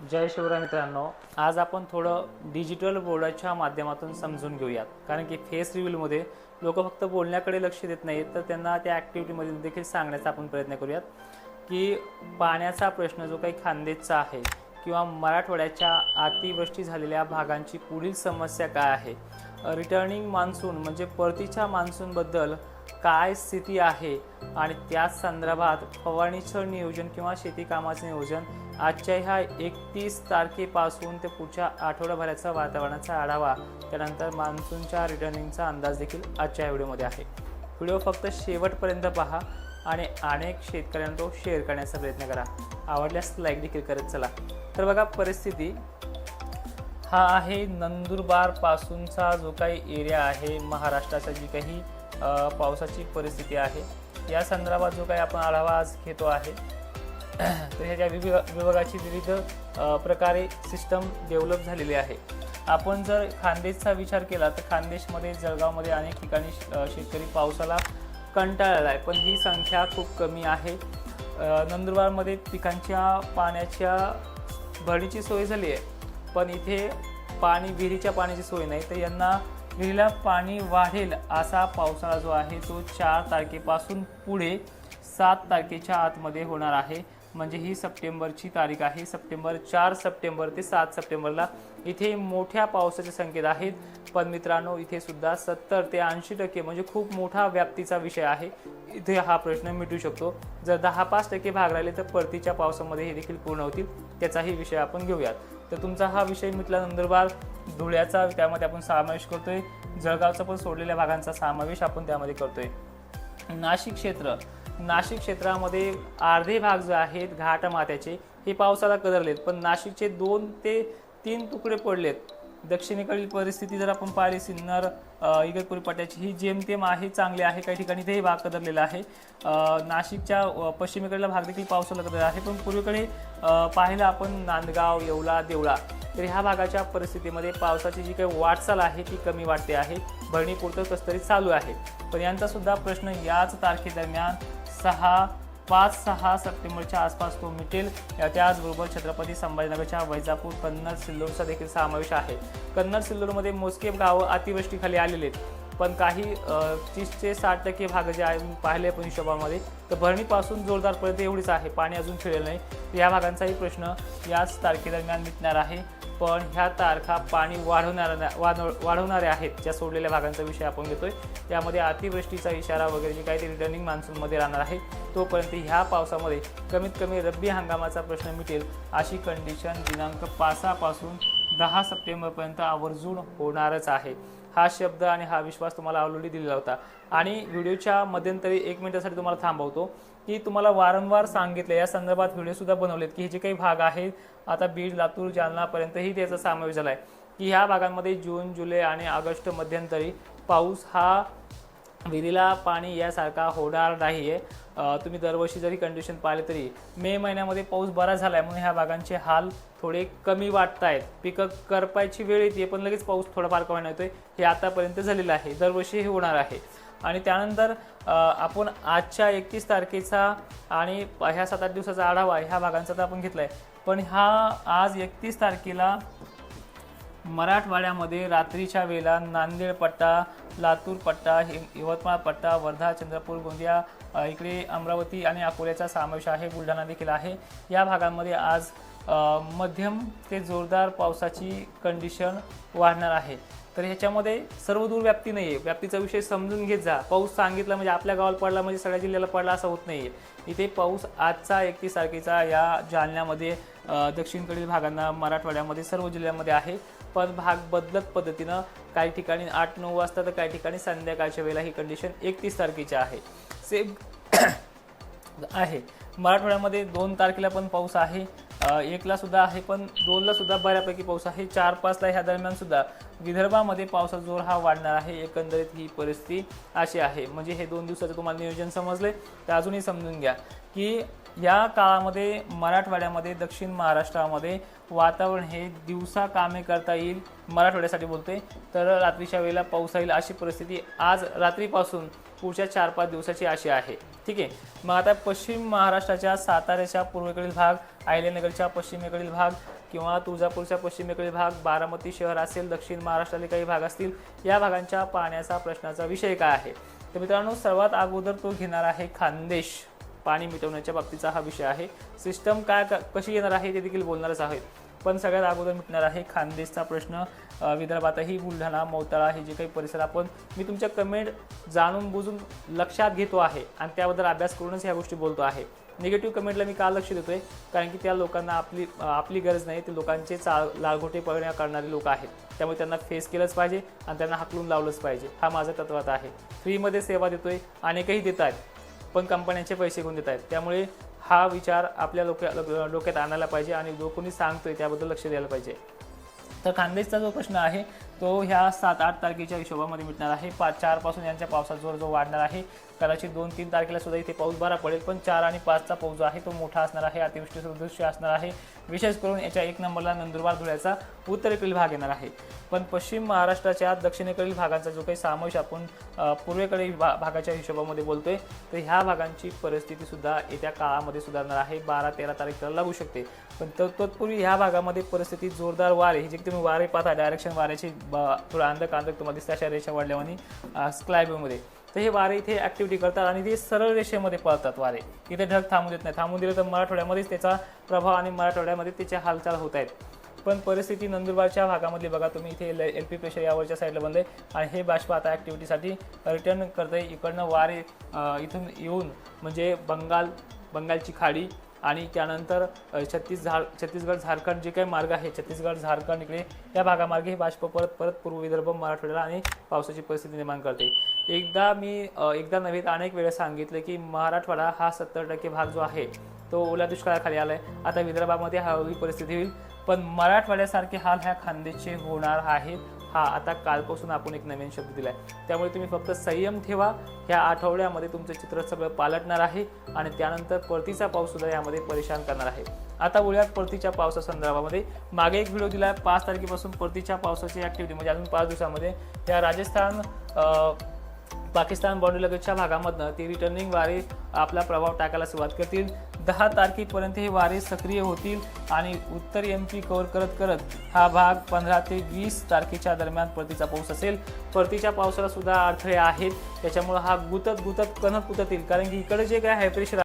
जय शिवराय मित्रांनो आज आपण थोडं डिजिटल बोर्डाच्या माध्यमातून समजून घेऊयात. कारण की फेस रिव्हिलमध्ये लोक फक्त बोलण्याकडे लक्ष देत नाहीत तर त्यांना त्या ॲक्टिव्हिटीमध्ये देखील सांगण्याचा आपण प्रयत्न करूयात. की पाण्याचा प्रश्न जो काही खानदेशचा आहे किंवा मराठवाड्याच्या अतिवृष्टी झालेल्या भागांची पुढील समस्या काय आहे? रिटर्निंग मान्सून म्हणजे परतीच्या मान्सूनबद्दल काय स्थिती आहे? आणि त्याच संदर्भात फवारणीचं नियोजन किंवा शेतीकामाचं नियोजन आजच्या ह्या एकतीस तारखेपासून ते पुढच्या आठवड्याभराचा वातावरणाचा आढावा त्यानंतर मान्सूनच्या रिटर्निंगचा अंदाज देखील आजच्या व्हिडिओमध्ये आहे. व्हिडिओ फक्त शेवटपर्यंत पहा आणि अनेक शेतकऱ्यांना तो शेअर करण्याचा प्रयत्न करा. आवडल्यास लाईक देखील करत चला. तर बघा परिस्थिती. हा आहे नंदुरबारपासूनचा जो काही एरिया आहे महाराष्ट्राचा जी काही पावसाची परिस्थिती आहे. या संदर्भात जो काही आपण आढावा आज घेतो आहे तर ह्याच्या विभाग विभागाची विविध प्रकारे सिस्टम डेव्हलप झालेली आहे. आपण जर खानदेशचा विचार केला तर खानदेशमध्ये जळगावमध्ये अनेक ठिकाणी श- शेतकरी पावसाला कंटाळला आहे. पण ही संख्या खूप कमी आहे. नंदुरबारमध्ये पिकांच्या पाण्याच्या भरणीची सोय झाली आहे. पण इथे पाणी विहिरीच्या पाण्याची सोय नाही. तर यांना विहिरीला पाणी वाढेल असा पावसाळा जो आहे तो चार तारखेपासून पुढे सात तारखेच्या आतमध्ये होणार आहे. म्हणजे ही सप्टेंबरची तारीख आहे. सप्टेंबर चार सप्टेंबर ते सात सप्टेंबरला इथे मोठ्या पावसाचे संकेत आहेत. पण मित्रांनो इथे सुद्धा सत्तर ते ऐंशी टक्के म्हणजे खूप मोठा व्याप्तीचा विषय आहे. इथे हा प्रश्न मिटू शकतो. जर दहा पाच टक्के भाग राहिले तर परतीच्या पावसामध्ये हे देखील पूर्ण होतील. त्याचाही विषय आपण घेऊयात. तर तुमचा हा विषय मिटला नंदुरबार धुळ्याचा त्यामध्ये आपण समावेश करतोय. जळगावचा पण सोडलेल्या भागांचा समावेश आपण त्यामध्ये करतोय. नाशिक क्षेत्र नाशिक क्षेत्रामध्ये अर्धे भाग जे आहेत घाटमात्याचे हे पावसाला कदरलेत. पण नाशिकचे दोन ते तीन तुकडे पडलेत. दक्षिणेकडील परिस्थिती जर आपण पाहिली सिन्नर इगतपुरी पट्ट्याची ही जेमतेम आहे चांगली आहे काही ठिकाणी तेही भाग कदरलेला आहे. नाशिकच्या पश्चिमेकडला भाग देखील पावसाला कदर आहे पण पूर्वेकडे पाहिलं आपण नांदगाव येवला देवळा तर ह्या भागाच्या परिस्थितीमध्ये पावसाची जी काही वाटचाल आहे ती कमी वाटते आहे. भरणी पुरतं तरी चालू आहे. पण यांचासुद्धा प्रश्न याच तारखेदरम्यान सहा पाच सहा सप्टेंबरच्या आसपास तो मिटेल. या- त्याचबरोबर छत्रपती संभाजीनगरच्या वैजापूर कन्नड सिल्लोडचा देखील समावेश आहे. कन्नड सिल्लोडमध्ये मोजके गावं अतिवृष्टीखाली आलेले आहेत. पण काही तीस ते साठ टक्के भाग जे आहे मी पाहिले आपण हिशोबामध्ये. तर भरणीपासून जोरदारपर्यंत एवढीच आहे. पाणी अजून खेळलेलं नाही. या भागांचाही प्रश्न याच तारखेदरम्यान मिटणार आहे. पण ह्या तारखा पाणी वाढवणाऱ्या वाढवणाऱ्या आहेत ज्या सोडलेल्या भागांचा विषय आपण घेतोय. त्यामध्ये अतिवृष्टीचा इशारा वगैरे जे काही ते रिटर्निंग मान्सूनमध्ये राहणार आहे तोपर्यंत ह्या पावसामध्ये कमीत कमी रब्बी हंगामाचा प्रश्न मिटेल अशी कंडिशन दिनांक पाचापासून दहा सप्टेंबरपर्यंत आवर्जून होणारच आहे. हा शब्द आणि हा विश्वास तुम्हाला ऑलरेडी दिलेला होता. आणि व्हिडिओच्या मध्यंतरी एक मिनिटासाठी तुम्हाला थांबवतो. की तुम्हाला वारंवार सांगितलं या संदर्भात व्हिडिओसुद्धा बनवलेत की हे जे काही भाग आहेत आता बीड लातूर जालनापर्यंतही त्याचा समावेश झाला आहे की ह्या भागांमध्ये जून जुलै आणि ऑगस्ट मध्यंतरी पाऊस हा विहिरीला पाणी यासारखा होणार नाही आहे तुम्ही दरवर्षी जरी कंडिशन पाहिले तरी मे महिन्यामध्ये पाऊस बरा झाला आहे म्हणून ह्या भागांचे हाल थोडे कमी वाटत आहेत पिकं करपायची वेळ येते पण लगेच पाऊस थोडाफार कमी येतोय हे आतापर्यंत झालेलं आहे. दरवर्षी हे होणार आहे. आणि त्यानंतर आपण आजच्या एकतीस तारखेचा आणि ह्या सात आठ दिवसाचा आढावा ह्या भागांचा तर आपण घेतला आहे पण हा आज एकतीस तारखेला मराठवाड्यामध्ये रात्रीच्या वेळेला नांदेड पट्टा लातूर पट्टा यवतमाळ पट्टा वर्धा चंद्रपूर गोंदिया इकडे अमरावती आणि अकोल्याचा समावेश आहे बुलढाणा देखील आहे. या भागांमध्ये आज मध्यम ते जोरदार पावसाची कंडिशन वाढणार आहे. तर ह्याच्यामध्ये सर्वदूर व्याप्ती नाही आहे व्याप्तीचा विषय समजून घेत जा. पाऊस सांगितला म्हणजे आपल्या गावाला पडला म्हणजे सगळ्या जिल्ह्याला पडला असं होत नाही आहे इथे पाऊस आजचा एकतीस तारखेचा या जालन्यामध्ये दक्षिणकडील भागांना मराठवाड्यामध्ये सर्व जिल्ह्यामध्ये आहे. पण भाग बदलत पद्धतीनं काही ठिकाणी आठ नऊ वाजता तर काही ठिकाणी संध्याकाळच्या वेळेला ही कंडिशन एकतीस तारखेची आहे. सेम आहे. मराठवाड्यामध्ये दोन तारखेला पण पाऊस आहे. एकला सुद्धा आहे पण दोनला सुद्धा बऱ्यापैकी पाऊस आहे. चार पाचला ह्या दरम्यान सुद्धा विदर्भामध्ये पावसाचा जोर हा वाढणार आहे. एकंदरीत ही परिस्थिती अशी आहे. म्हणजे हे दोन दिवसाचं तुम्हाला नियोजन समजले तर अजूनही समजून घ्या की या काळामध्ये मराठवाड्यामध्ये दक्षिण महाराष्ट्रामध्ये वातावरण हे दिवसा कामे करता येईल मराठवाड्यासाठी बोलते तर रात्रीच्या वेळेला पाऊस येईल अशी परिस्थिती आज रात्रीपासून पुढच्या चार पाच दिवसाची अशी आहे. ठीक आहे? मग आता पश्चिम महाराष्ट्राच्या साताऱ्याच्या पूर्वेकडील भाग आयल्यानगरच्या पश्चिमेकडील भाग किंवा तुळजापूरच्या पश्चिमेकडील भाग बारामती शहर असेल दक्षिण महाराष्ट्रातील काही भाग असतील या भागांच्या पाण्याचा प्रश्नाचा विषय काय आहे? तर मित्रांनो सर्वात अगोदर तो घेणार आहे खानदेश. पाणी मिटवण्याच्या बाबतीचा हा विषय आहे. सिस्टम काय क- कशी येणार आहे ते देखील बोलणारच आहे पण सगळ्यात अगोदर मिटणार आहे खानदेशचा प्रश्न. विदर्भातही बुलढाणा मोताळा हे जे काही परिसर आपण मी तुमच्या कमेंट जाणून बुजून लक्षात घेतो आहे आणि त्याबद्दल अभ्यास करूनच ह्या गोष्टी बोलतो आहे. निगेटिव्ह कमेंटला मी का लक्ष देतोय? कारण की त्या लोकांना आपली आपली गरज नाही ते लोकांचे चा लाळघोटे पगण्या करणारे लोक आहेत. त्यामुळे त्यांना फेस केलंच पाहिजे आणि त्यांना हाकलून लावलंच पाहिजे. हा माझा तत्वात आहे. फ्रीमध्ये सेवा देतोय अनेकही देत आहेत पण कंपन्यांचे पैसे घेऊन देत आहेत त्यामुळे हा विचार आपल्या लोक डोक्यात आणायला पाहिजे आणि जो कोणी सांगतोय त्याबद्दल लक्ष द्यायला पाहिजे. तर खानदेशचा जो प्रश्न आहे तो ह्या सात आठ तारखेच्या हिशोबामध्ये मिळणार आहे. पाच चारपासून यांच्या पावसाचा जोर जो वाढणार आहे. कदाचित दोन तीन तारखेला सुद्धा इथे पाऊस बरा पडेल पण चार आणि पाचचा पाऊस जो आहे तो मोठा असणार आहे. अतिवृष्टी सदृश्य असणार आहे. विशेष करून याच्या एक नंबरला नंदुरबार धुळ्याचा उत्तरेकडील भाग येणार आहे. पण पश्चिम महाराष्ट्राच्या दक्षिणेकडील भागांचा जो काही समावेश आपण पूर्वेकडील भा भागाच्या हिशोबामध्ये बोलतोय तर ह्या भागांची परिस्थितीसुद्धा येत्या काळामध्ये सुधारणार आहे. बारा तेरा तारखेला लागू शकते. पण तर तत्पूर्वी ह्या भागामध्ये परिस्थिती जोरदार वारे हे जे तुम्ही वारे पाहता डायरेक्शन वाऱ्याची थोडं अंधक अंधक तुम्हाला दिसते अशा रेषा वाढल्यावानी स्क्लायबमध्ये तर हे वारे इथे ऍक्टिव्हिटी करतात आणि ते सरळ रेषेमध्ये पळतात वारे. इथे ढग थांबू देत नाही थांबून दिलं तर मराठवाड्यामध्येच त्याचा प्रभाव आणि मराठवाड्यामध्ये त्याचे हालचाल होत आहेत. पण परिस्थिती नंदुरबारच्या भागामधली बघा तुम्ही. इथे एल पी प्रेशर यावरच्या साईडला बनले आणि हे बाष्प आता ॲक्टिव्हिटीसाठी रिटर्न करतंय. इकडनं वारे इथून येऊन म्हणजे बंगाल बंगालची खाडी आणि त्यानंतर छत्तीस झार छत्तीसगड झारखंड जे काही मार्ग आहे छत्तीसगड झारखंड इकडे या भागामार्गे हे बाष्प परत परत पूर्व विदर्भ मराठवाड्याला आणि पावसाची परिस्थिती निर्माण करते. एकदा मी एकदा नव्हे तर अनेक वेळा सांगितलं की मराठवाडा हा सत्तर टक्के भाग जो आहे तो ओल्या दुष्काळाखाली आला आहे आता विदर्भामध्ये हळूहळू परिस्थिती होईल. पण मराठवाड्यासारखे हाल ह्या खानदेशचे होणार आहेत हा आता कालपासून आपण एक नवीन शब्द दिला आहे त्यामुळे तुम्ही फक्त संयम ठेवा. ह्या आठवड्यामध्ये तुमचं चित्र सगळं पालटणार आहे आणि त्यानंतर परतीचा पाऊससुद्धा यामध्ये परेशान करणार आहे. आता बोलूयात परतीच्या पावसासंदर्भामध्ये मागे एक व्हिडिओ दिला आहे पाच तारखेपासून परतीच्या पावसाची ॲक्टिव्हिटी म्हणजे अजून पाच दिवसामध्ये. त्या राजस्थान पाकिस्तान बाउंड्री लगतच्या भागामधनं ती रिटर्निंग वारे आपला प्रभाव टाकायला सुरुवात करतील. दहा तारखेपर्यंत हे वारे सक्रिय होतील आणि उत्तर एम पी कव्हर करत करत हा भाग पंधरा ते वीस तारखेच्या दरम्यान परतीचा पाऊस असेल. परतीच्या पावसाला सुद्धा अडथळे आहेत. त्याच्यामुळे हा गुतत गुतत कणत गुततील कारण की इकडे जे काय हाय प्रेशर